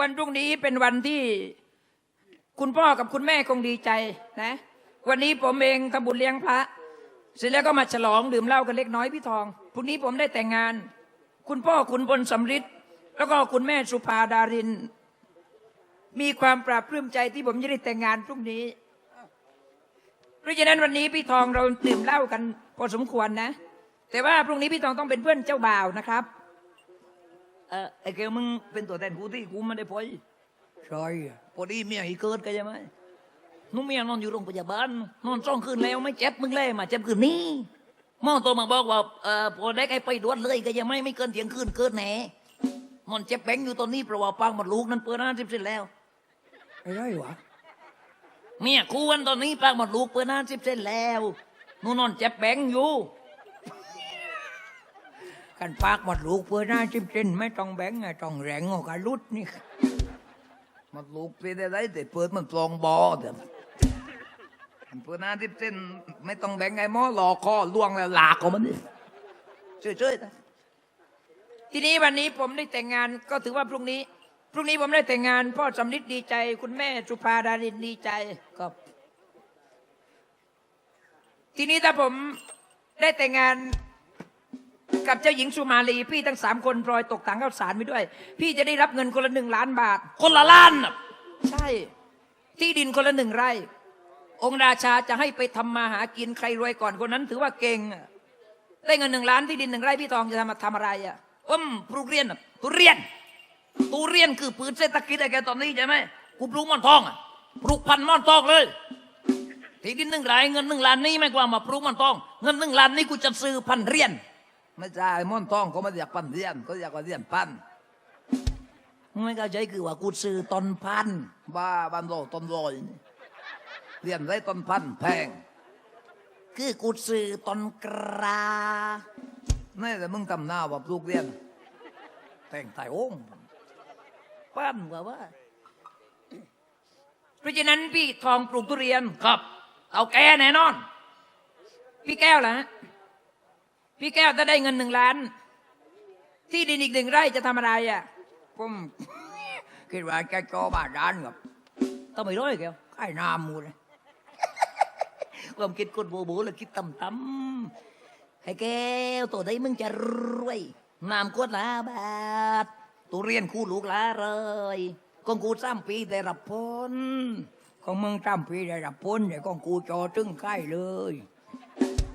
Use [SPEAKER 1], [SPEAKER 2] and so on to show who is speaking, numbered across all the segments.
[SPEAKER 1] วันพรุ่งนี้เป็นวันที่คุณพ่อกับคุณแม่คงดีใจนะ วันนี้ผมเองทำบุญเลี้ยงพระ เสร็จแล้วก็มาฉลองดื่มเหล้ากันเล็กน้อยพี่ทองพรุ่งนี้ผมได้แต่งงาน คุณพ่อคุณพลสำริดแล้วก็คุณแม่สุภาดาริน มีความปราบปลื้มใจที่ผมจะได้แต่งงานพรุ่งนี้ เพราะฉะนั้นวันนี้พี่ทองเราดื่มเหล้ากันพอสมควรนะ แต่ว่าพรุ่งนี้พี่ทองต้องเป็นเพื่อนเจ้าบ่าวนะครับ
[SPEAKER 2] ออไอ้เกลมึงเป็นตัวแทนกูที่กูไม่ได้พอย
[SPEAKER 1] ใช่อะ
[SPEAKER 2] พอดีเมียอีเกิดก็ใช่ไหมหนุ่มเมียนอนอยู่โรงพยาบาลนอนสองคืนแล้วไม่เจ็บมึงเลยมาเจ็บคืนนี้หมอตัวมาบอกว่าเออพอได้ไอ้ไปด่วนเลยก็ยังไม่ไม่เกินเที่ยงคืนเกินแหน่นอนเจ็บแบงอยู่ตอนนี้เพราะว่าปากหมดลูกนั้นเปิดห้าสิบเซนแล้ว
[SPEAKER 1] ไอ้ไรวะ
[SPEAKER 2] เมียคูวันตอนนี้ปากหมดลูกเปิดห้าสิบเซนแล้วหนูนอนเจ็บแบงอยู่
[SPEAKER 1] กันปากหมดลูกเพื่อหน้าจิ้มเส้นไม่ต้องแบงไงต้องแรงออกกรุดนี่
[SPEAKER 2] มันลูกไปได้ไรแต่เปิดมันปลองบอแต่มันเปิดห้าสิบเซนไม่ต้องแบงไงหมอหลอกคอล่วงแล้วหลากของมันดิเฉยๆนะ
[SPEAKER 1] ทีนี้วันนี้ผมได้แต่งงานก็ถือว่าพรุ่งนี้ พรุ่งนี้ผมได้แต่งงาน พ่อสำลิดดีใจ คุณแม่สุภาดารินดีใจ
[SPEAKER 2] ครับ
[SPEAKER 1] ทีนี้ถ้าผมได้แต่งงาน กับเจ้าหญิงสุมาลีพี่ทั้งสามคนพลอยตกถังข้าวสารไปด้วย พี่จะได้รับเงินคนละหนึ่งล้านบาท
[SPEAKER 2] คนละล้านน่ะ
[SPEAKER 1] ใช่ ที่ดินคนละหนึ่งไร่ องค์ราชาจะให้ไปทำมาหากินใครรวยก่อนคนนั้น ถือว่าเก่งอะได้เงินหนึ่งล้านที่ดินหนึ่งไร่พี่ทองจะทำมาทำอะไรอะ
[SPEAKER 2] ผมปลูกเรียนน่ะตุเรียนตุเรียนคือปืนเศรษฐกิจไอ้แกตอนนี้ใช่ไหมกูปลูกหม่อนทองอะปลูกพันธุ์หม่อนทองเลย ที่ดินหนึ่งไร่เงินหนึ่งล้านนี่ไม่กว่ามาปลูกหม่อนทอง เงินหนึ่งล้านนี่กูจะซื้อพันธุ์เรียน ไม่ใช่ม่อนทองเขาไม่อยากพันเรียนเขาอยากว่าเรียนพันไม่เข้าใจคือว่ากูซื้อต้นพันบ้าบ้านโลต้นลอยเรียนได้ต้นพันแพง คือกูซื้อต้นกรานี่แต่มึงทำหน้าว่าลูกเรียน แต่งไทยโอ้งปั้นว่าว่า
[SPEAKER 1] เพราะฉะนั้นพี่ทองปลูกทุเรียน
[SPEAKER 2] ครับ เอาแกแน่นอน
[SPEAKER 1] พี่แก้วล่ะฮะ พี่แก้วถ้าได้เงินหนึ่งล้าน ที่ดินอีกหนึ่งไร่จะทำอะไรอะ
[SPEAKER 2] ผมคิดว่าแกจอบาดานครับต้องไม่ร้อยแกวไอ้น้ำมูเลยความคิดกดโบโบเลยคิดต่ำต่ำๆให้แกวตัวใดมึงจะรวยน้ำกวดลาบาทตัวเรียนคู่ลูกลาเลยกองกูสามปีได้รับผล
[SPEAKER 1] ของมึงจำปีได้รับพ้นเดี๋ยวของกูจอตึ้งใกล้เลย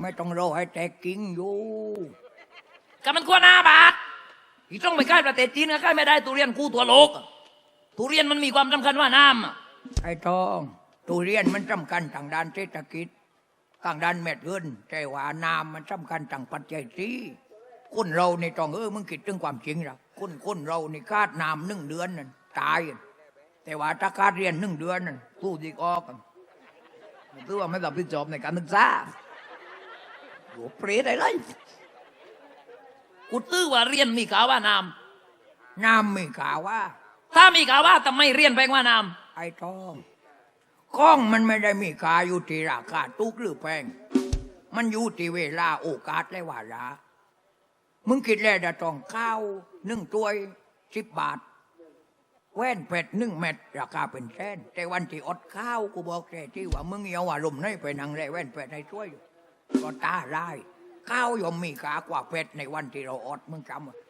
[SPEAKER 1] ไม่ต้องรอให้แตกกิ่งอยู่
[SPEAKER 2] ก็มันกว่าหน้าบาทอีต้องไปใกล้ประเทศจีนก็ใกล้ไม่ได้ตุเรียนคู่ตัวโลกอะตุเรียนมันมีความสำคัญว่าน้ำ
[SPEAKER 1] ไอ้ทองทุเรียนมันสำคัญทางด้านเศรษฐกิจทางด้านเม็ดเงินแต่ว่าน้ำมันสำคัญทางปัจจัยสี่คนเราในตองเออมึงคิดถึงความจริงหรอคนคนเราในคาดน้ำหนึ่งเดือนนั่นตายแต่ว่าถ้าคาดเรียนหนึ่งเดือนนั่นผู้ดีออกอะ
[SPEAKER 2] ถือว่าไม่รับผิดชอบในการศึกษา หัวเปรตอะไรกูตื้อว่าเรียนมีข่าวว่าน้
[SPEAKER 1] น้ำมีข่าวว่าำ
[SPEAKER 2] ถ้ามีข่าวว่าทำไมเรียนแพงกว่าน้
[SPEAKER 1] ไอ้ทองข้องมันไม่ได้มีค่าอยู่ที่ราคาตุกหรือแพงมันอยู่ที่เวลาโอกาสและวาระมึงคิดแล้วจะต้องข้าวหนึ่งตัวยสิบบาท แว่นเป็ดหนึ่งเม็ดราคาเป็นแสนแต่วันที่อดข้าวกูบอกแกที่ว่ามึงเอาอารมณ์ให้ไปนังแร่แว่นเป็ดให้ช่วยอยู่ ก็ตาลายข้าวยอมมีค่ากว่าเป็ดในวันที่เราอดมึงจำไว้ำ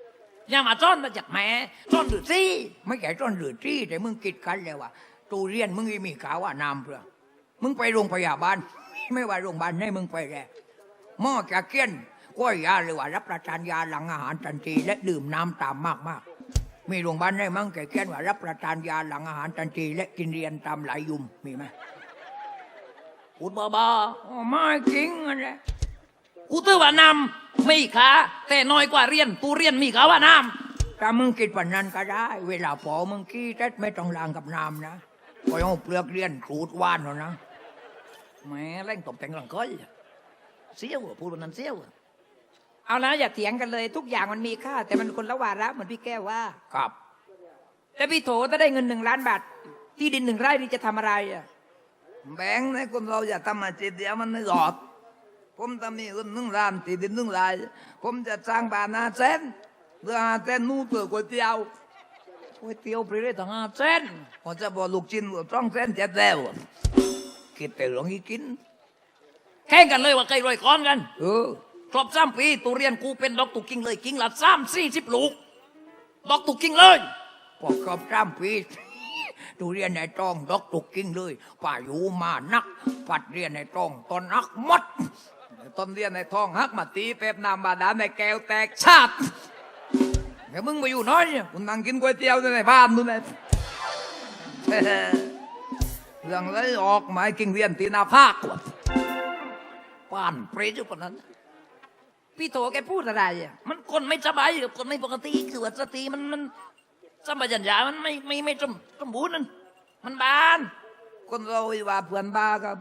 [SPEAKER 2] อย่ามาจ้อนมาจากแม่จ้อนหรือซี่
[SPEAKER 1] ไม่ใช่ต้นหรือที่แต่มึงคิดกันเลยว่าตูเรียนมึงม่มีข่าวว่าน้ำเพื่อมึงไปโรงพยาบาลไม่ว่าโรงพยาบาลไหนมึงไปแล้หม้อจะเกี้ยนกล้วยยาหรือว่ารับประทานยาหลังอาหารทันทีและดื่มน้ำตามมากๆ มีโรงพยาบาลไหนมั้งแกเกี้ยนว่ารับประทานยาหลังอาหารทันทีและกินเรียนตามหลายยุมมีไหม
[SPEAKER 2] พูดบ้า
[SPEAKER 1] อ๋อไม่จริงอะไร
[SPEAKER 2] ๆกูตื้อว่าน้ำมีค่าแต่น้อยกว่าเรียนตูเรียนมีข่าวว่าน้
[SPEAKER 1] ถ้ามึงคิดแบบนั้นก็ได้ เวลาพอมึงขี้เท็ดไม่ต้องล้างกับน้ำนะก็เอาเปลือกเรียนขูดว่านเอานะำ
[SPEAKER 2] แหม่เร่งตบแต่งหลังก้อยเสี้ยวอะพูดวันนั้นเสี้ยวอะ
[SPEAKER 1] เอาแล้วอย่าเถียงกันเลยทุกอย่างมันมีค่า แต่มันคนละวาระเหมือนพี่แก้วว่า
[SPEAKER 2] ครับ
[SPEAKER 1] แต่พี่โถถ้าได้เงินหนึ่งล้านบาทที่ดินหนึ่งไร่นี่จะทำอะไรอะ
[SPEAKER 2] แบงค์ในคนเราอย่าทำอาชีพเดียวมันไม่หลอด ผมจะมีเงินหนึ่งล้านตีดินหนึ่งลาย ผมจะสร้างบ้านอาเซนเรื่องอาเซนนู่นเปิดก๋วยเตี๋ยวก๋วยเตี๋ยวไปได้ตั้งห้าเส้นพอจะบอกลูกชิ้นว่าต้องเส้นเจ็ดแล้วคิดแต่เรื่องนี้กิน แข่งกันเลยว่าใครรวยก้อนกัน เออครบสามปีตุเรียนกูเป็นดอกตุกกิ้งเลยกิ้งละสามสี่สิบลูกดอกตุกกิ้งเลยพอครบสามปี ตุเรียนในตองดอกตุกกิ้งเลยป่าอยู่มานักปัดเรียนในตองตอนนักหมด
[SPEAKER 3] ต้นเรียนในท้องฮักมาตีเป๊ปน้ำบาดาลในแก้วแตกชาติ
[SPEAKER 2] เดี๋ยวมึงมาอยู่น้อยเนี่ย
[SPEAKER 3] คุณนั่งกินก๋วยเตี๋ยวอยู่ในบ้านนู่นเลยเรื่องเลยออกหมายกิ่งเรียนตีหนาภาคกว่า
[SPEAKER 2] ป้านเปรตอยู่คนนั้น
[SPEAKER 1] พี่โถแกพูดอะไรอะ
[SPEAKER 2] มันคนไม่สบายกับคนไม่ปกติคือว่าสติมันมัน สมบัญญามันไม่ไม่ไม่สมสมบูรณ์นั่นมันบาน
[SPEAKER 3] คนเราว่าเพื่อนบ้าก็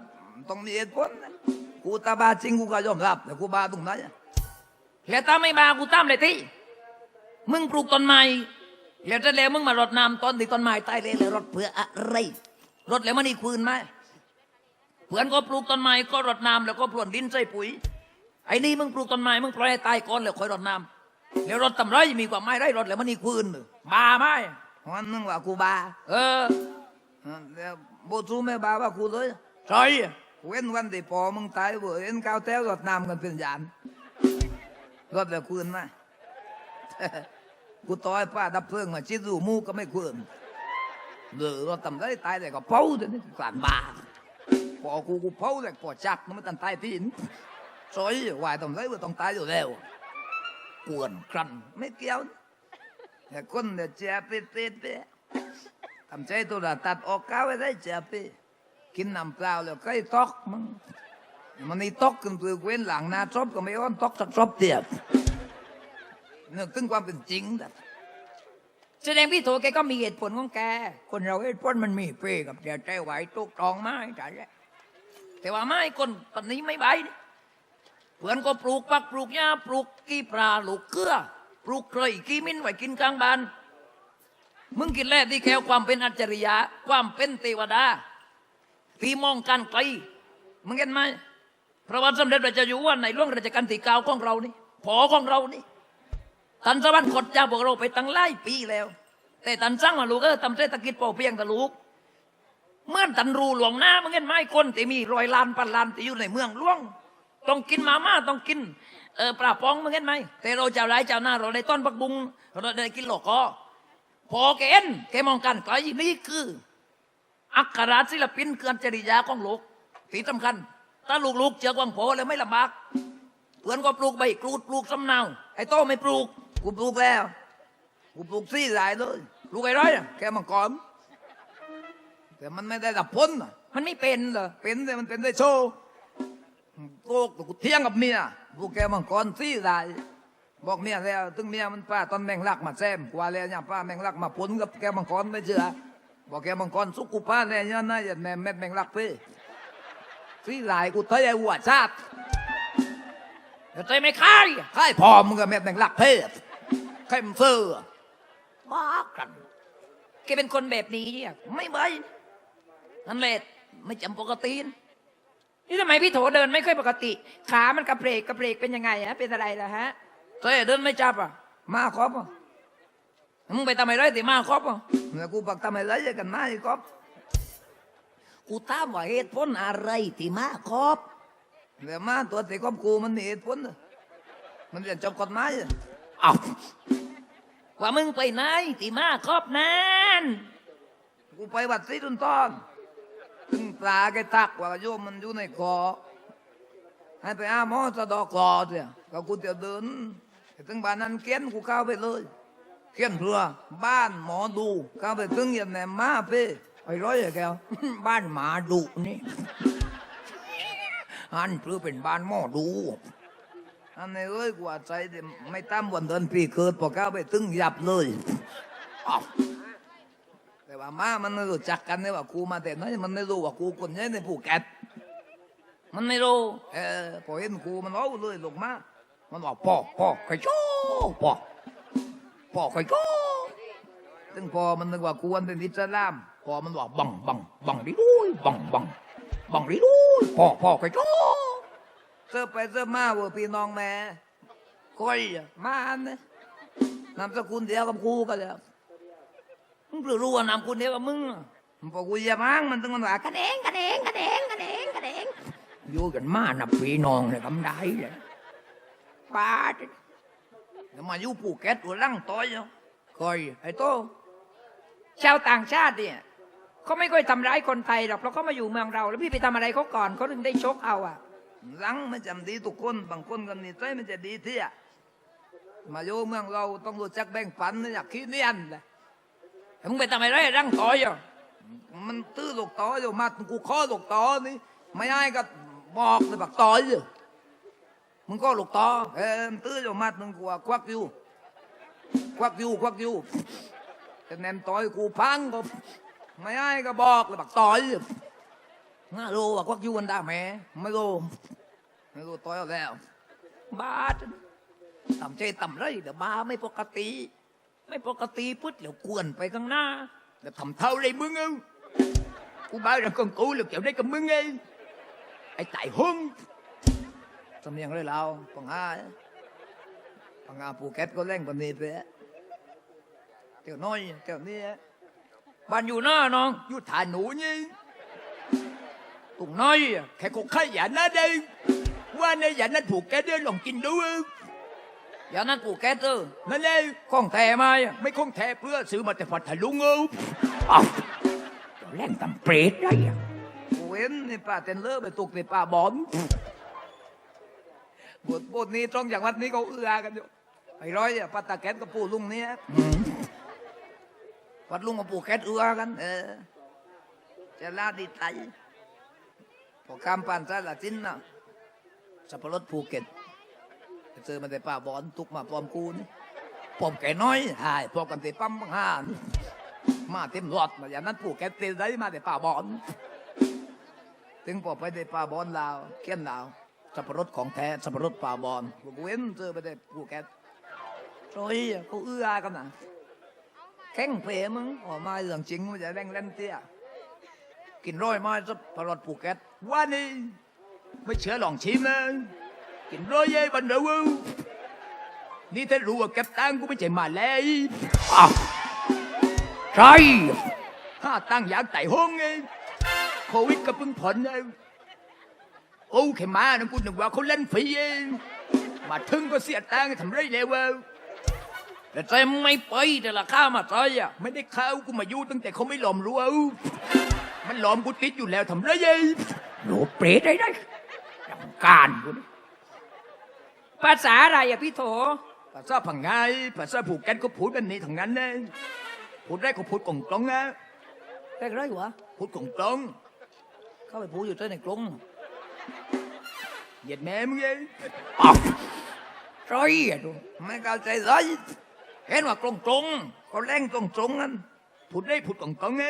[SPEAKER 3] ต้องมีเหตุผลนะกูตาบ้าจริงกูก็ยอมรับแต่กูบ้าตรงไหนอะ
[SPEAKER 2] แล้วถ้าไม่บากูตามเลยที่มึงปลูกต้นไม้แล้วจะแล้วมึงมารดน้ำต้นที่ต้นไม้ตายเลยแล้วรดเพื่ออะไรรดแล้วมันอีกคืนไหมเพื่อนก็ปลูกต้นไม้ก็รดน้ำแล้วก็พรวนดินใส่ปุ๋ยไอ้นี่มึงปลูกต้นไม้มึงปล่อยให้ตายก่อนแล้วค่อยรดน้ำแล้วรดตำไรมีกว่าไม้ไรรดแล้วมันอีกคืน บ้าไหม
[SPEAKER 3] วันนึงว่ากูบ้า
[SPEAKER 2] เออ
[SPEAKER 3] แล้วโบทูไม่บ้าว่ากูเลย
[SPEAKER 2] ใช่
[SPEAKER 3] เว้นวันที่พอมึงตายเว้ยเห็นก้าวแต้วรดน้ำกันเป็นยานรดแล้วคืนไหมกูต่อยป้าดับเพลิงมาชิดดูมูกก็ไม่คืนเหลือรถตำได้ตายแต่ก็เผาเดี๋ยวนี้กลานบ้าพอกูกูเผาแต่พอจักมันไม่ตันตายที่นี่ซอยไหวายตำได้ว่าต้องตายอยู่แล้วกวนครันไม่เกี่ยว แต่คนเดี๋ยเจ็บเป็ดเป็ดเป็ดทำใจตัวละตัดออกก้าวไว้ได้เจ็บเป็ดกินน้ำเปล่าแล้วก็ไอ้ตอกมันมันนี่ตอกขึ้นตัวเว้นหลังนาชอบก็ไม่อ้อนตอกสักชอบเตียบนึกถึงความเป็นจริงนะ
[SPEAKER 1] แสดงพี่โถแกก็มีเหตุผลของแก
[SPEAKER 2] คนเราเหตุผลมันมีเปรกับแต่ใจไหวตุกตองไม้แต่แรกแต่ว่าไม้คนตอนนี้ไม่ไหวเพื่อนก็ปลูกปักปลูกหญ้าปลูกกี้ปลาปลูกเกลือ ปลูกเคยกี้มิ้นไว้กินกลางบ้าน มึงกินแร่ที่แควความเป็นอัจฉริยะ ความเป็นเทวดาที่มองการไกลมึงเห็นไหมพระบาทสมเด็จพระเจ้าอยู่หัวในหลวงรัชกาลที่เก้าของเรานี่พอของเรานี่ท่านสวรรคตเจ้าบอกเราไปตั้งหลายปีแล้ว แต่ท่านสั่งมาลูกเออทำเศรษฐกิจพอเพียงต่ลูกเมื่อท่านรูหลวงหน้ามึงเห็นไหมคนที่มีรอยล้านพันล้านที่อยู่ในเมืองหลวง ต้องกินมาม่าต้องกิน เออปลาปองมึงเห็นไหมแต่เราเจ้าไรเจ้าหน้าเราในต้นบักบุงเราได้กินหลอกคอพอแกเอ็นแกมองกันไกลนี่คือ อักขระศิลปินเกือนจริยาของโลกที่สำคัญ ถ้าลูกๆเจอกวางโผแล้วไม่ลำบากเพื่อนก็ปลูกใบกรูดปลูกสำเนาไอ้โต้ไม่ปลูก
[SPEAKER 3] กูปลูกแล้วกูปลูกซี่หลายเลย
[SPEAKER 2] ปลูกไอ้ไรอะ
[SPEAKER 3] แกมังกรแต่มันไม่ได้ดับพ้นน่ะ
[SPEAKER 1] มันไม่เป็นเหรอ
[SPEAKER 3] เป็นแต่มันเป็นได้โชว์โกกกูเที่ยงกับเมีย กูแกมังกรซี่หลาย บอกเมียแล้วถึงเมียมันป้าตอนแมงลักมาแซมกว่าแล้วเนี่ยป้าแมงลักมาผลกับแกมังกรไม่เชื่อบอกแกมังกรสุกุป้าเนี่ยเนี่ยนะอย่าแม่แม่แมงลักเพ่ซี่ลายกูเทยหัวชาติ
[SPEAKER 2] แต่ใจไม่ค่ายอะ
[SPEAKER 3] ใครพอมึงกับแม่แมงลักเพ่ใครมึงเสื้อ
[SPEAKER 2] บ้ากัน
[SPEAKER 1] แกเป็นคนแบบนี้เนี่ย
[SPEAKER 2] ไม่ไหวนั่นแหละไม่จำปกตินะ
[SPEAKER 1] นี่ทำไมพี่โถเดินไม่ค่อยปกติ ขามันกระเพลกกระเพลกเป็นยังไงฮะเป็นอะไรล่ะฮะ
[SPEAKER 2] เต้เดินไม่จับอะ
[SPEAKER 3] มาครบอะ
[SPEAKER 2] มึงไปทำไมไรติมาครบอะ
[SPEAKER 3] แล้วกูปักทำไมไรกันมาอีกครบ
[SPEAKER 2] กูถามว่าเหตุผลอะไรที่มาครบ
[SPEAKER 3] เดี๋ยวมาตัวติดครอบกูมันมีเหตุผลน่ะมันจะจบกฎหมายอะ
[SPEAKER 2] เอาว่ามึงไปไหนที่มาครบนั้น
[SPEAKER 3] กูไปวัดศรีตุนตอน ถึงปลาแกตักว่าโยมมันอยู่ในคอให้ไปอาหมอสะดอกคอเสียก็กูจะเดินถึงบ้านนั้นเขียนกูเข้าไปเลยเขียนเพื่อบ้านหมอดูเข้าไปถึงยันแหนมาเพ่ไอ้ร้อยแกว
[SPEAKER 2] บ้านหมาดุนี่อันเพื่อเป็นบ้านหมอดู
[SPEAKER 3] อันนี้เอ้ยกูอาใจไม่ตามวันเดือนปีเกิดพอเข้าไปถึงหยับเลยอ้า วแต่ว่ามามันไม่รู้จักกันเนี่ยว่ากูมาแต่ไหนมันไม่รู้ว่ากูคนนี้ในภูเก็ต
[SPEAKER 2] มันไม่รู้
[SPEAKER 3] เออพอเห็นกูมันเอาเลยลงมา มันบอกพ่อพ่อไก่โจ้พ่อพ่อไก่โจ้ถึงพอมันนึกว่ากูอันเป็นอิสลามพอมันบอกบังบังบังดิดุยบังบังบังดิดุยพ่อพ่อไก่โจ้เสื้อไปเสื้อมาเว่าพี่น้องแม่ก้อยอะมาอันเนี่ยนามสกุลเดียวกับกูก็แล้ว
[SPEAKER 2] มึงเพื่อรู้ว่านามคุณเดียวกับมึงอะ
[SPEAKER 3] พอกูเหยียบอ้างมันต้องมันว่ากันเองกันเองกันเองกันเองกันเองอยู่กันมานับปีน้องเลยกำได้เลยป้าดเดี๋ยวมาอยู่ภูเก็ตหัวลังต้อยเคอยไอ้โต
[SPEAKER 1] ชาวต่างชาติเนี่ยเขาไม่ค่อยทำร้ายคนไทยหรอกเพราะเขามาอยู่เมืองเรา แล้วพี่ไปทำอะไรเขาก่อนเขาถึงได้ชกเอาอะ
[SPEAKER 3] หลังมันจำดีทุกคนบางคนก็นิสัยมันจะดีเที่ยมาอยู่เมืองเราต้องรู้จักแบ่งปันนะอยากขี้เนียนเลย
[SPEAKER 2] มึงไปทำอะไรรังต่อยอะ
[SPEAKER 3] มันตื้อลูกต่ออยู่มากูข้อลูกต่อนี่ไม่ให้ก็บอกเลยบักต่อยอยู่มึงก็ลูกต่อเออมันตื้ออยู่มามึงกูควักอยู่ควักอยู่ควักอยู่แต่แนมต่อยกูพังก็ไม่ให้ก็บอกเลยบักต่อยอยู่น่ารู้ว่าควักอยู่มันได้ไหมไม่รู้ไม่รู้ต่อยแล้ว
[SPEAKER 1] บ้าจัง
[SPEAKER 3] ทำใจต่ำไรเดี๋ยวบ้าไม่ปกติ
[SPEAKER 2] ไม่ปกติพุทธเดี๋ยวกวนไปข้างหน้า
[SPEAKER 3] เดี๋ยวทำเท่าไรมึงเอ้ากูบ้าเรื่องของกูเรื่องเกี่ยวได้กับมึงไงไอ้ไต่หงสำเนียงเลยเราปังอาปังอาภูเก็ตก็เล่นกว่านี้ไปอะเดี๋ยวน้อยเดี๋ยวนี้
[SPEAKER 2] บ้านอยู่หน้าน้อง
[SPEAKER 3] อยู่ฐานหนูนี่
[SPEAKER 2] ตุ่งน้อยอะ
[SPEAKER 3] แค่กูขยันนะเด้งว่าในยันนั้นภูเก็ตเดินลองกินดูเอ้า
[SPEAKER 2] อย่างนั้นปู่แกเตอร์
[SPEAKER 3] นั่นเลย
[SPEAKER 2] ข้องแท้มาอะ
[SPEAKER 3] ไม่คงแท้เพื่อซื้อมาแต่ฝัดทะลุงเอ้าอ้าวเล่นตำเปรตได้อะกูเห็นในป่าเต็นเลอร์ไปตกในป่าบอนบทบทนี้ตรงอย่างวัดนี้เขาเอื้อกันอยู่ไอ้ร้อยอะปัตตาแกนกับปู่ลุงเนี้ยวัดลุงกับปู่แกนเอื้อกัน เออจะลาดีใจพอข้ามปานซาลาจินนะสับปะรดภูเก็ต เจอมาแต่ป่าบอนตุกมาปอมกูนปอมแก่น้อยหายปอมกันแต่ปั๊มงห้านมาเต็มรถมาอย่างนั้นภูเก็ตเต็มได้มาแต่ป่าบอนถึงพอไปในป่าบอนลาวเขียนลาวสับปะรดของแท้สับปะรดป่าบอนกูเว้นเจอไปในภูเก็ตโอ้ยเขาเอื้อกันนะแข้งเพมึงออกมาเรื่องจริงมันจะแรงเล่นเตี้ยกินร้อยไม้สับปะรดภูเก็ตว่านี่ไม่เชื่อลองชิมเลย กินร้อยเย่บันเดอร์นี่ถ้ารู้ว่าเก็บตังค์กูไม่ใช่มาเลยอ้าวใช่ห้าตังอยากไต่ห้องไงโควิดก็เพิ่งผ่อนเองโอ้แค่มานะกูนึกว่าเขาเล่นฟรีเองมาถึงก็เสียตังค์ทำไรเลวะ
[SPEAKER 2] แต่ใจไม่ไปแต่ละข้ามาใจอะ
[SPEAKER 3] ไม่ได้เข้ากูมาอยู่ตั้งแต่เขาไม่หลอมรั้วมันหลอมกูติดอยู่แล้วทำไรเองโหเปรตได้ได้การกูนี่
[SPEAKER 1] ภาษาอะไรอะพี่โถ
[SPEAKER 3] ภาษาพังไงภาษาผูกกันก็พูดแบบนี้ทั้งนั้นเลยพูดได้ก็พูดกงกลงนะ
[SPEAKER 1] เรียกไรวะ
[SPEAKER 3] พูดกงกลง
[SPEAKER 2] เข้าไปพูดอยู่ใต้ในกรง
[SPEAKER 3] เหยียดแม่มึงเองอ้าวร้อยอะดูไม่เข้าใจเลย
[SPEAKER 2] เห็นว่ากรงกรง
[SPEAKER 3] เขาแรงตรงตรงๆนั้นพูดได้พูดกงกงไง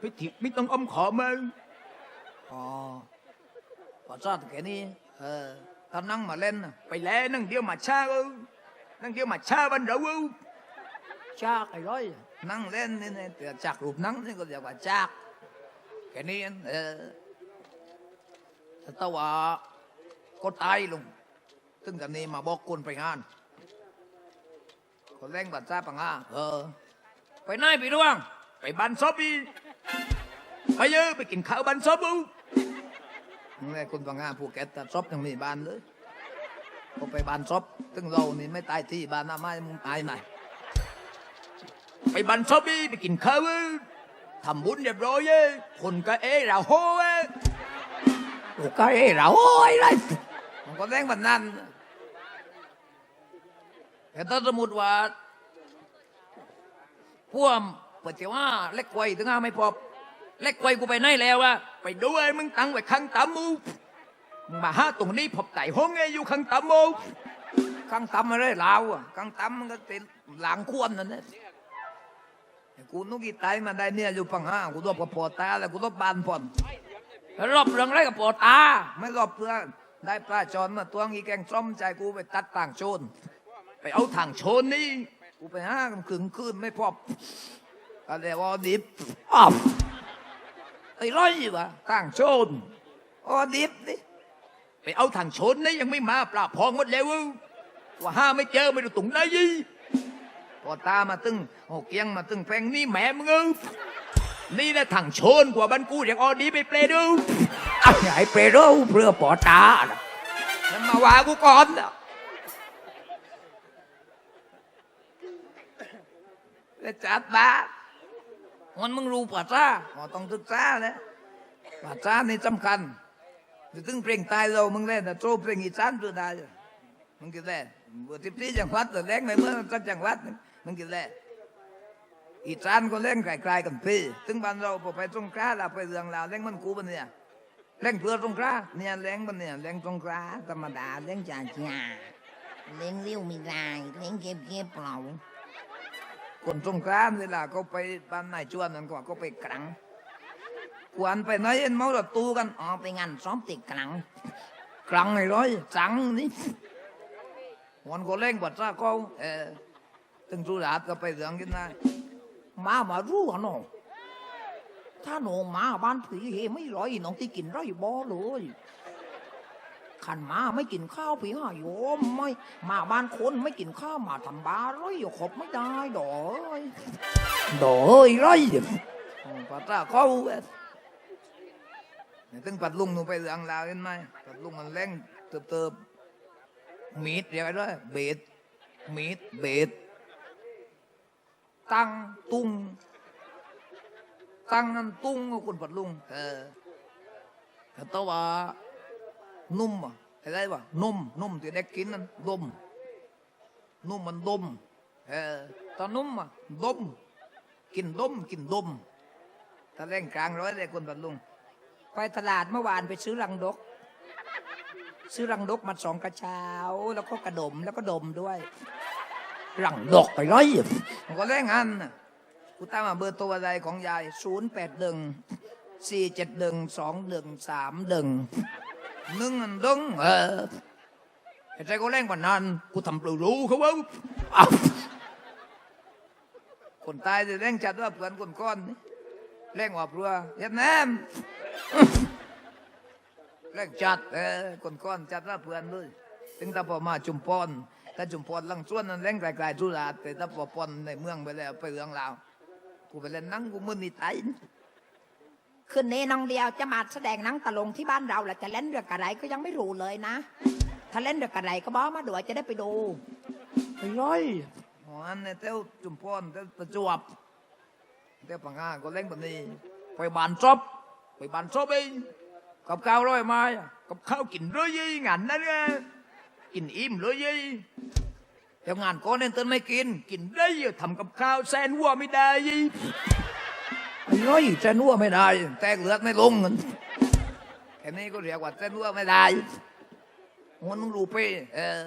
[SPEAKER 3] พิธีไม่ต้องอมขอมา
[SPEAKER 2] อ๋อภาษาตะแกนี่
[SPEAKER 3] เออ ถ้านั่งมาเล่นน่ะไปแล้วนั่งเดียวมาชาเออนั่งเดียวมาชาบันเราเออ
[SPEAKER 2] ชากไอ้ร้อย
[SPEAKER 3] นั่งเล่นนี่เนี่ยแต่จากรูปนั่งนี่ก็เรียกว่าจากแค่นี้เองเออถ้าตะว่าก็ตายลงตึงกันนี้มาบอกคนไปงานคนแรงบัดจ้าปังอาเออ
[SPEAKER 2] ไปไหนพี่ดวง
[SPEAKER 3] ไปบันซอบอีไปเยอะไปกินข้าวบันซอบอู นี่คนปังอาภูเก็ตแต่ซบยังมีบ้านเลยพอไปบ้านซบตึงเรานี่ไม่ตายที่บ้านหน้าไม้มึงตายไหนไปบันซบอีไปกินข้าวทำบุญเรียบร้อยเย้คนก็เอ๋เราโฮ้เว้ยลูก็เอ๋เราโฮ้ยเลยมันก็แรงแบบนั้น
[SPEAKER 2] แต่ถ้าสมมติว่าพ่วกเปิดเจ้าว่าเล็กไวถึงห้าไม่พอ เล็กไวยกูไปไหนแล้วอะ
[SPEAKER 3] ไปด้วยมึงตั้งไว้ข้างตำมูมึงมาหาตรงนี้พบไต่ห้องไงอยู่ข้างตำมูข้างตำอะไรลาวอะข้างตำมันก็เป็นหลังควรนั่นแหละกูนุกีตายมาได้เนี่ยอยู่ปังห้ากูรบกับปอตาแล้วกูรบบานผ่อน
[SPEAKER 2] แล้วรอบเรื่องอะไรกับปอตา
[SPEAKER 3] ไม่รบเพื่อนได้ปลาจอนมาตัวงอีแกงส้มใจกูไปตัดต่างโชน ไปเอาทางโชนนี่ กูไปห้ากันขึงคืนไม่พบก็เลยว่าดิบอ้าว ไอ้ร้อยวะต่างโชนอ๋อดิบนี่ไปเอาทางชนนี่ยังไม่มาปราบพองหมดแล้วว่าห้าไม่เจอไม่รู้ตรงไหนยี่พอตามาตึงโอ้เกียงมาตึงแฟงนี่แหม่มึงเอ้ยนี่นะถังโชนกว่าบันกูอย่างออดีไปเปลดูอ้าวไอ้เปรโรเพื่อปอตาน่ะมันมาว่ากูก่อนนะแล้วจัดบ้า
[SPEAKER 2] มันมึงรู้ป่ะจ้า
[SPEAKER 3] อ๋อต้องศึกษาแล้วภาษานี่สำคัญจะถึงเพลงตายเรามึงเล่นแต่โจเพลงอีสานตัวได้มึงกินแล่เมื่อทิพย์จังหวัดแต่แรงในเมื่อสักจังหวัดมึงกินแล่อีสานก็เล่นไกลๆกันพี่ถึงบ้านเราพอไปสงขลาเราไปเรื่องราวเล่นมันกูบันเนี่ยเล่นเพื่อสงขลาเนี่ยเล่นบันเนี่ยเล่นสงขลาธรรมดาเล่นจ่าจ่า
[SPEAKER 4] เลี้ยงเลี้ยวไม่ได้เลี้ยงเก็บเก็บเปล่า
[SPEAKER 3] คนสงขลาเวลาเขาไปบ้านนายจวนนั่นก็เขาไปกรังกวนไปไหนเอ็นเมารถตู้กัน
[SPEAKER 4] อ๋อไปงานซ้อมติดกลาง
[SPEAKER 3] กลางไอ้ร้อยจังนี่วันก็เล่งกว่าจ้าเขาเออถึงสุราษฎร์ก็ไปเรื่องกินได้
[SPEAKER 4] มามารู้อะน้องถ้าหนูมาบ้านผีเฮไม่ร้อยน้องที่กินร้อยบ่เลย ขันมาไม่กินข้าวผีหายโยมไม่มาบ้านคนไม่กินข้าวมาทำบาร้อยอยู่ครบไม่ได้ดอก
[SPEAKER 3] โดยร้อยอ๋อกว่าจ้าเขาเว้ยถึงปัดลุงหนูไปเรื่องราวเห็นไหมปัดลุงมันเล่งเติบเติบมีดเรียกอะไรด้วยเบ็ดมีดเบ็ดตั้งตุ้งตั้งนั่นตุ้งก็คุณปัดลุงเออแต่ตัวว่า นุ่มอะอะไรวะนุ่มนุ่มที่เด็กกินนั่นดมนุ่มมันดมเออตอนนุ่มอะดม กินดมกินดมถ้าเร่งกลางร้อยเลยคนบัดลุง
[SPEAKER 1] ไปตลาดเมื่อวานไปซื้อรังดก ซื้อรังดกมาสองกระเช้า แล้วก็กระดมแล้วก็ดมด้วย
[SPEAKER 3] หลังดกไปร้อยมันก็เร่งอันกูตามมาเบอร์ตัวอะไรของยายศูนย์แปดดึงสี่เจ็ดดึงสองดึงสามดึง นึ่งอันดึงเออไอ้ใจก็เร่งกว่านั้นกูทำปลูรู้เขาว่าอ้าวคนตายจะเร่งจัดว่าเพื่อนคนก้อนนี่เร่งว่าเพื่อเวียดนามเร่งจัดเออคนก้อนจัดว่าเพื่อนเลยถึงถ้าพอมาจุมพรถ้าจุมพรลังส่วนนั้นเร่งไกลๆทุราชแต่ถ้าพอปอนในเมืองไปแล้วไปเรื่องราวกูไปเล่นหนังกูมึนนี่ตาย
[SPEAKER 4] คืนนี้น้องเดียวจะมาแสดงหนังตะลงที่บ้านเราแหละจะเล่นเรื่องอะไรก็ยังไม่รู้เลยนะ ถ้าเล่นเรื่องอะไรก็บอกมาด้วยจะได้ไปดู
[SPEAKER 3] ไปร้อยอ๋ออันเนี่ยเต้าจุมพรเต้าประจวบเต้าปังงาก็เล่นแบบนี้ ไปบานซบไปบานซบเองกับข้าวร้อยไม้กับข้าวกินร้อยยี่งานนั่นไงกินอิ่มร้อยยี่เดี๋ยวงานก้อนเน้นเต้นไม่กิน กินได้เยอะทำกับข้าวแซนวัวไม่ได้ยี่ ไอ้อยแซนวัวไม่ได้ แตกเลือดไม่ลงแค่นี้ก็เรียกว่าแซนวัวไม่ได้มันมึงรู้ไปเออ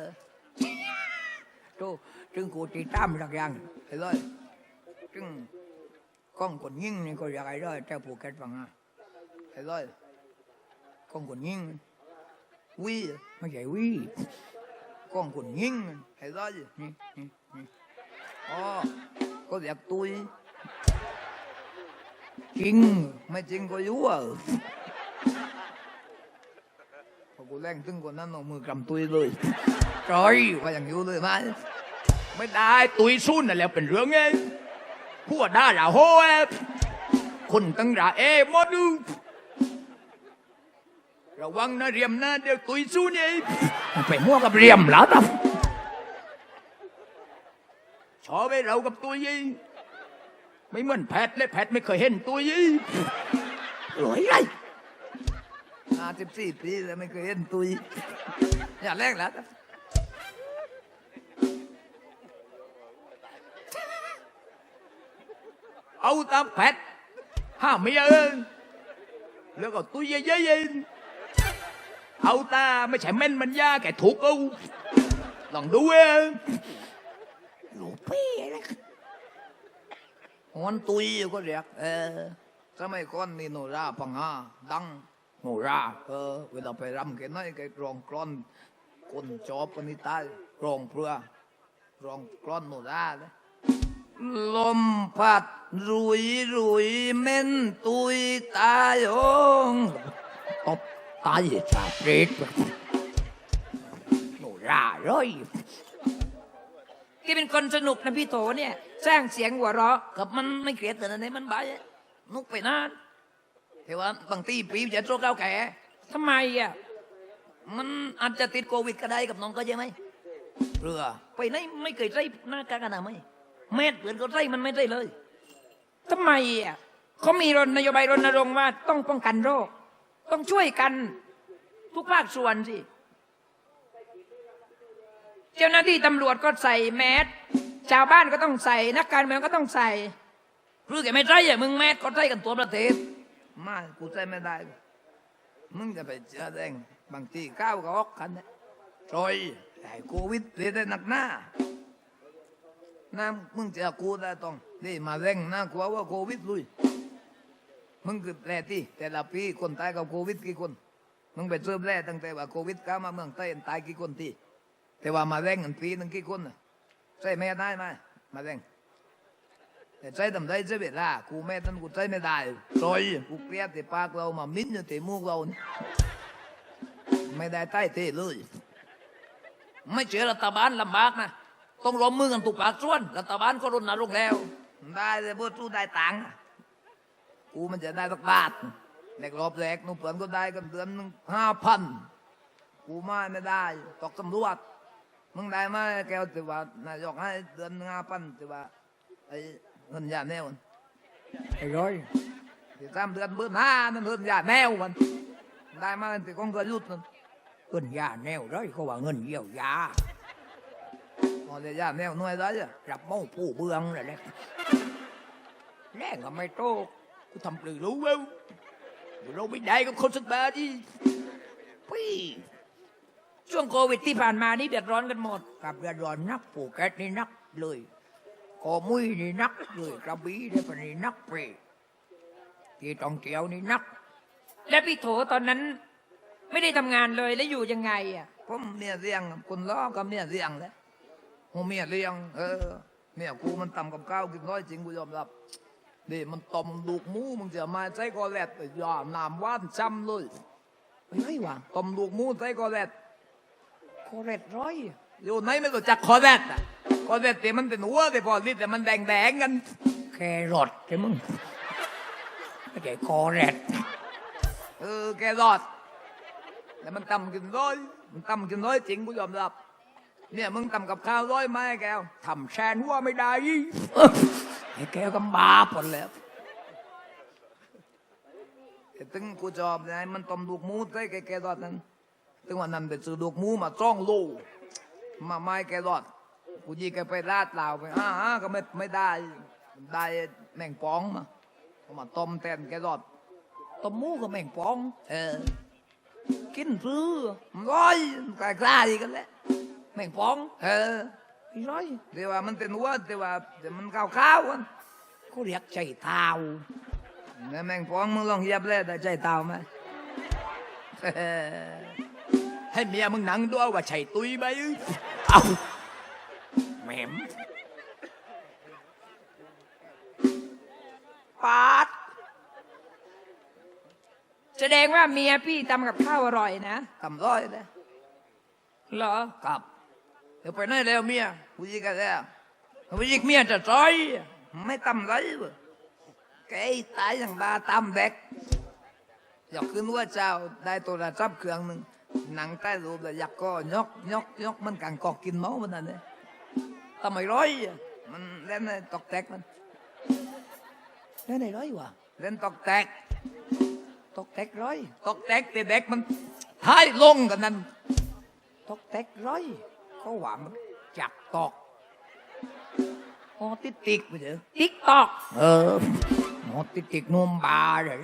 [SPEAKER 3] จึงกูตีตามสักอย่างไอ้เลยจึงกล้องกดยิงนี่ก็อยากไอ้เลยแต่ผูกแคทฟังอะไอ้เลยกล้องกดยิงวิไม่ใช่วิกล้องกดยิงไอ้เลยนี่นี่อ๋อก็อยกตุย จริง ไม่จริงก็ยู่อะพอกูแรงตึงคนนั้นเอามือกำตุยเลยจอยว่าอย่างอยู่เลยไหมไม่ได้ตุยซุ่นน่ะแล้วเป็นเรื่องไงพวกด่าละโฮเอคนตั้งราเอมดดูระวังนะเรียมนะเดี๋ยวตุยซุ่นเองไปมั่วกับเรียมแล้วตับชอบไปเรากับตุยยี่ ไม่เหมือนแพทย์เลยแพทย์ไม่เคยเห็นตุยยี่รวยไรห้าสิบสี่ปีแล้วไม่เคยเห็นตุยอย่าแรกแล้วเอาตามแพทย์ห้ามไม่เอิงแล้วก็ตุ้ยเย้ยๆเอาตาไม่ใช่เม่นมันยาแกถูกเอาลองดูเอง
[SPEAKER 4] ลูกพี่อะไร
[SPEAKER 3] มันตุยก็เรียก เออสมัยก่อนนี่โนราปังหาดังโนรา เออ เวลาไปรำแกน้อยแกร้องกลอนคนจอบคนนี้ตายร้องเพื่อร้องกลอนโนราเลยลมพัดรุยรุยเม่นตุยตายโองตบตายชาเปรตโนราเลย
[SPEAKER 1] แกเป็นคนสนุกนะพี่โถเนี่ย สร้างเสียงหัวเราะ
[SPEAKER 2] กับมันไม่เกลียดแต่ในมันบายนุกไปนานแต่ว่าบางทีปีจะโรคเก้าแก่
[SPEAKER 1] ทำไมอะ
[SPEAKER 2] มันอาจจะติดโควิดก็ได้กับน้องก็ใช่ไหม
[SPEAKER 3] เรือ
[SPEAKER 2] ไปไหนไม่เคยใส่หน้ากากอนามัยแม่เปือนก็ใส่มันไม่ได้เลย
[SPEAKER 1] ทำไมอะเขามีรณนโยบายรณรงค์ว่าต้องป้องกันโรค ต้องช่วยกันทุกภาคส่วนสิ เจ้าหน้าที่ตำรวจก็ใส่แมสชาวบ้านก็ต้องใส่ นักการเมืองก็ต้องใส่
[SPEAKER 2] รือแกไม่ใส่อะมึงแม่ก็ใส่กันตัวประเทศ
[SPEAKER 3] ม่กูใจไม่ได้ มึงจะไปเจอแดงบางทีก้าวก็ออกกันนะโอยไอ้โควิดเรียได้หนักหน้านะมึงเจอกูได้ต้องนี่มาเร่งนะกลัวว่าโควิดลุยมึงคือแปลที่แต่ละปีคนตายกับโควิดกี่คน มึงไปเริ่มแรกตั้งแต่ว่าโควิดเข้ามาเมืองไทยตายกี่คนที่ แต่ว่ามาแรงกันปีนึงกี่คนน่ะใช่แม่ได้ไหมมาแรงแต่ใช่ทำได้ใช่เวลากูแม่ท่านกูใช้ไม่ได้ซอยกูเกลียดแต่ปากเรามามิ้นอยู่แต่มูกเรา ไม่ได้ใต้เทเลย
[SPEAKER 2] ไม่เจอรัฐบาลลำบากนะ ต้องร่วมมือกันทุกภาคส่วน รัฐบาลก็รณรงค์แล้ว
[SPEAKER 3] ได้เลยพวกตู้ได้ตังค์กูมันจะได้สักบาทแรกรอบแรกนุ่มเปิ่นก็ได้กันเดือนหนึงห้าพันกูมาไม่ได้ตกตำรวจ มึงได้ไหมแกวแต่ว่านายกให้เดือนห้าพันแต่ว่าไอ้เงินยาแนวมัน
[SPEAKER 4] ไอ้ร้อย
[SPEAKER 3] ที่สามเดือนเบื่อหน้านั่นเงินยาแนวมันได้มาแต่ของก็ยุดนั่น
[SPEAKER 4] เงินยาแนวร้อยเขาว่าเงินเยียวยา
[SPEAKER 3] พอจะยาแนวหน่วยได้อะ
[SPEAKER 4] รับเมาผู้เบืองเลยแหละแรงก็ไม่โตกูทำปลือรู้เว้าเราไม่ได้กับคนสักบาทอีพี่
[SPEAKER 1] ช่วงโควิดที่ผ่านมานี่เดือดร้อนกันหมด
[SPEAKER 4] กับเรือร้อนนักผูกแก๊สนี่นักเลยกอมุ้ยนี่นักเลยกระบี่นี่ปนี่นักเปรย์ที่ต้องเที่ยวนี่นัก
[SPEAKER 1] และพี่โถตอนนั้น ไม่ได้ทำงานเลยแล้วอยู่ยังไงอะ
[SPEAKER 3] ผมเมียเลี้ยงคนล้อกับเมียเลี้ยงแหล้วผมเมียเลี้ยง เออเมียกูมันทำกับข้าวกินน้อยจริงกูยอมรับนี่มันต้มลูกหมูมึงจะมาใส่กอแลตอย่าน้ำหว่านช้ำเลย
[SPEAKER 4] เฮ้ยว่ะ
[SPEAKER 3] ต้มลูกหมูใส่กอแลต
[SPEAKER 4] โคเรตร้อย
[SPEAKER 3] อยู่ไหนไม่รู้จักคอแรดอะคอแรดแต่มันเป็นหัวแต่พอลิแต่มันแดงแดงกัน
[SPEAKER 4] แครอทใช่มึงไม่ใช่โคเรต
[SPEAKER 3] เออแกรอดแต่มันตำกินร้อยมันตำกินร้อยจริงกูยอมรับ เนี่ยมึงตำกับข้าวร้อยไหมแกว
[SPEAKER 4] ทำแซนหัวไม่ได้ไอ้แกก็บาปหมดแล้ว
[SPEAKER 3] ต่ถึงกูจอบนะมันต้มลูกมูใส่แกแกรอดนั้น ถึงวันนั้นไปซื้อลูกหมูมาจ้องโลมาไม้แกรอดกูยีแกไปลาดเหล่าไปอ้าก็ไม่ไม่ได้ ได้แมงป่องมามาต้มแทนแกรอด
[SPEAKER 4] ต้มหมูกับแมงปอง
[SPEAKER 3] เออ
[SPEAKER 4] กินซื้อ
[SPEAKER 3] ร้อยกล้าล้าอีกันแหล้ว
[SPEAKER 4] แมงปอง
[SPEAKER 3] เออ
[SPEAKER 4] ร้อย
[SPEAKER 3] แต่ว่ามันเป็นหัวแต่ว่าแต่มันขาวขาวกัน
[SPEAKER 4] เขาเรียกใจเท้า
[SPEAKER 3] แล้วแมงปองมึงลองเยียบแล้วได้ใจเตาไหม
[SPEAKER 4] ให้เมียมึงหนังด้วยว่าใช่ตุยไหมเอาแหมมปาด
[SPEAKER 1] แสดงว่าเมียพี่ทำกับข้าวอร่อยนะ
[SPEAKER 3] ทำร้อยเลย
[SPEAKER 1] เหรอ
[SPEAKER 3] ครับเดี๋ยวไปไหนแล้วเมียกูยิงกันแล้วกูยิงเมียจะซอยไม่ทำไรเว้ยแกไอ้ตายอย่างบาตำเด็กอยากขึ้นว่าเจ้าได้โทรศัพท์เครื่องหนึ่ง หนังใต้รูปแต่อยากก็ยกยกยกมันกังกอกกินเมามันนั่นเนี่ยทำไมร้อยอะมันเล่นในตอกแตกมัน
[SPEAKER 4] ได้ไหนร้อยวะ
[SPEAKER 3] เล่นตอกแตก
[SPEAKER 4] ตกแตกร้อย
[SPEAKER 3] ตอกแตกแต่เด็กมันท้ายลงกันนั่น
[SPEAKER 4] ตกแตกร้อยเขาว่ามันจับตอก
[SPEAKER 3] อ๋อติดติกไปเถอะ
[SPEAKER 1] ติ๊กตอก
[SPEAKER 4] เออหมอติดติดนวมบาเลย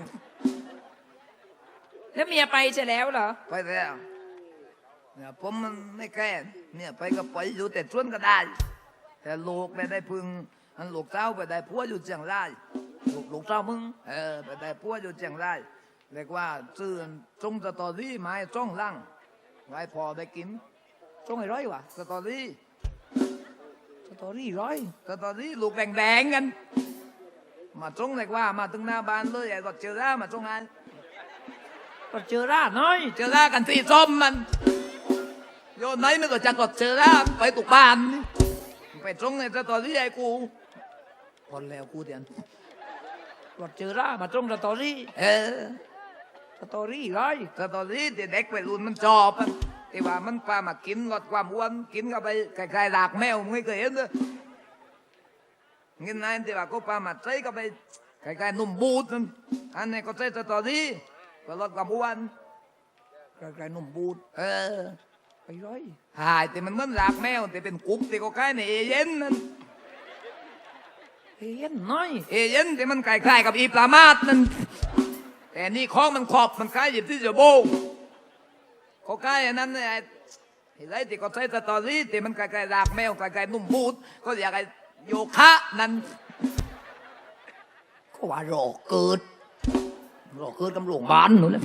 [SPEAKER 1] แล้วเมียไปเสร็จแล้วเหรอ
[SPEAKER 3] ไปแล้วเนี่ยผมมันไม่แก่เนี่ยไปก็ไปอยู่แต่ชวนก็ได้ แต่ลูกไม่ได้พึ่งอันลูกเจ้าไปได้ผัวอยู่เชียงรายลูกลูกเจ้ามึงเออไปได้ผัวอยู่เชียงรายเรียกว่าซื้อจงสตอรี่ไม้จ้องล่างไว้พอได้กิน
[SPEAKER 4] ตรงไหนร้อยวะ
[SPEAKER 3] สตอรี่
[SPEAKER 4] สตอรี่ร้อย
[SPEAKER 3] สตอรี่ลูกแดงๆกันมาจงเรียกว่ามาถึงหน้าบ้านเลยไอ้รถเจอร่ามาจงไง
[SPEAKER 1] ก็เจอร่าน้อย
[SPEAKER 3] เจอร่ากันสีส้มมันโยนไหนไม่ก็จะกดเจอร่าไปตุกบ้านนี่ไปตรงในสตอรี่ไอ้กูคนแล้วกูเดียน
[SPEAKER 1] รถเจอร่ามาตรงสตอรี่
[SPEAKER 3] เออ
[SPEAKER 1] สตอรี่ไร
[SPEAKER 3] สตอรี่ที่เด็กไปรุ่นมันชอบอะที่ว่ามันปลามากินลดความอ้วนกินเข้าไปคล้ายๆหลากแมวมึงไม่เคยเห็นเลยเงินนั้นที่ว่าก็ปลามาใส่เข้าไปคล้ายๆนุ่มบูดนั่นอันนี้ก็ใส่สตอรี่ ก็ลดความอ้วน
[SPEAKER 1] ไกลๆหนุ่มบูด
[SPEAKER 3] เออ
[SPEAKER 1] ไปไร
[SPEAKER 3] หายแต่มันเหมือนหลากแมวแต่เป็นกลุ่มที่ก็ใกล้ในเอเย่นนั่น
[SPEAKER 1] เฮียนน้อย
[SPEAKER 3] เอเย่นที่มันคล้ายๆกับอีปลามาดนั่นแต่นี่ของมันขอบมันคล้ายหยิบที่จะโบงเขาใกล้อันนั้นเนี่ยไอ้ไอ้ไรที่เขาใช้สตอรี่ที่มันคล้ายๆหลากแมวคล้ายๆนุ่มบูดก็อยากไอ้โยคะนั่น
[SPEAKER 1] ก็ว่ารอเกิด รอเกิดกำลังบ้านหนูเลย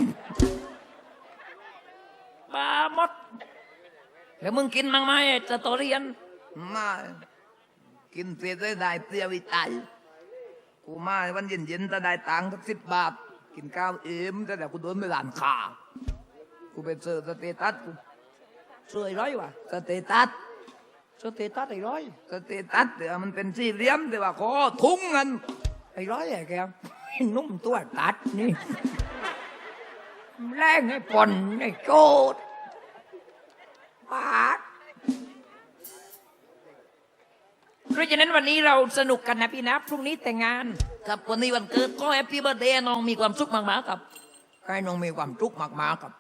[SPEAKER 2] ปลาหมดแล้วมึงกินมั้งไหมไอ้สตอรี่อัน
[SPEAKER 3] มากินเสียได้ได้เสียวิจัยกูมาวันเย็นๆจะได้ตังค์สักสิบบาท กินข้าวเอ็มแต่แต่กูโดนไปหลานขากูไปเจอสเตตัสกู
[SPEAKER 1] สวยร้อยวะ
[SPEAKER 3] สเตตัส
[SPEAKER 1] สเตตัสไอ้ร้อย
[SPEAKER 3] สเตตัสเดี๋ยวมันเป็นสี่เหลี่ยมแต่ว่าขอทุ่งเงิน
[SPEAKER 1] ไอ้ร้อยไอ้แก นุ่มตัวตัดนี่แรงไอ้ปอนไอ้โจดบาดเพราะฉะนั้นวันนี้เราสนุกกันนะพี่นะ พรุ่งนี้แต่งงาน
[SPEAKER 2] ครับวันนี้วันเกิดก็แฮปปี้เบิร์ดเดย์น้องมีความสุขมากๆครับ
[SPEAKER 1] ให้น้องมีความทุกข์มากๆกับ